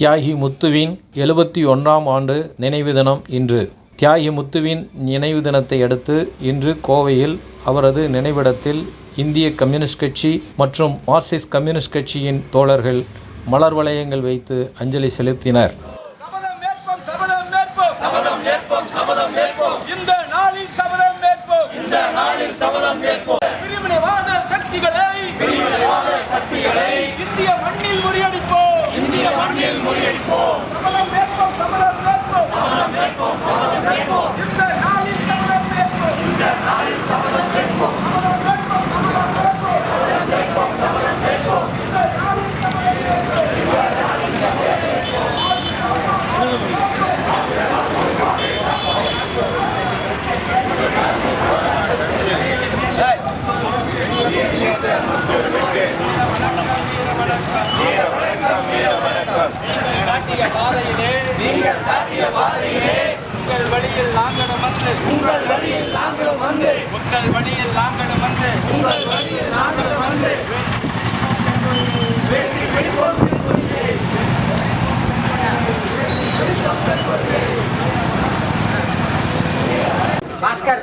தியாகி முத்துவின் எழுபத்தி ஒன்றாம் ஆண்டு நினைவு தினம் இன்று. தியாகி முத்துவின் நினைவு தினத்தை அடுத்து இன்று கோவையில் அவரது நினைவிடத்தில் இந்திய கம்யூனிஸ்ட் கட்சி மற்றும் மார்க்சிஸ்ட் கம்யூனிஸ்ட் கட்சியின் தோழர்கள் மலர் வளையங்கள் வைத்து அஞ்சலி செலுத்தினர். மண்ணில் காட்டிய பாதையிலே நீங்கள் காட்டிய பாதையிலே உங்கள் வழியில் நாங்களும் வந்து உங்கள் வழியில் நாங்களும் வந்து உங்கள் வழியில் நாங்களும் வந்து உங்கள் வழியில் நாங்களும் வந்து வெற்றி பிடிப்போம் பாஸ்கர்.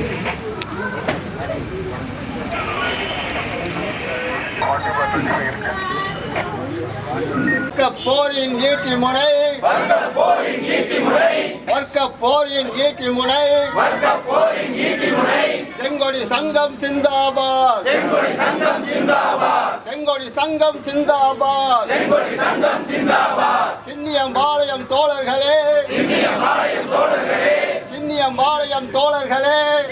வர்க்க போரின் ஈட்டி முனை வர்க்க போரின் ஈட்டி முனை செங்கொடி சங்கம் சிந்தாபாத். செங்கொடி சங்கம் சிந்தாபாத். சின்னியம்பாளையம் தோழர்களே.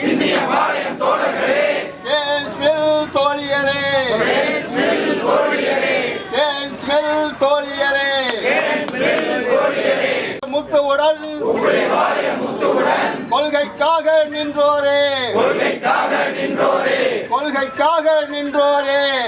சின்னியம்பாளையம் தோழர்களே. ஸ்டேன்ஸ்வில் தோழியரே. முத்துவுடன். கொள்கைக்காக நின்றோரே.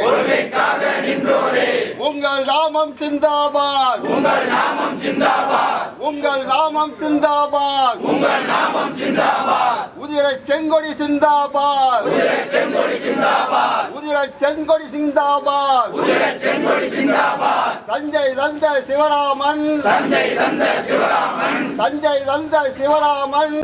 கொள்கைக்காக நின்றோரே. உங்கள் நாமம் சிந்தாபாத். உங்கள் நாமம் சிந்தாபாத். உங்கள் நாமம் சிந்தாபாத் உங்கள் நாமம் சிந்தாபாத் உதிரை செங்கொடி சிந்தாபாத் உதிரை செங்கொடி சிந்தாபாத் உதிரை செங்கொடி சிந்தாபாத். உதிரை செங்கொடி சிந்தாபாத். தஞ்சை தந்த சிவராமன். தஞ்சை தந்த சிவராமன். தஞ்சை தந்த சிவராமன்.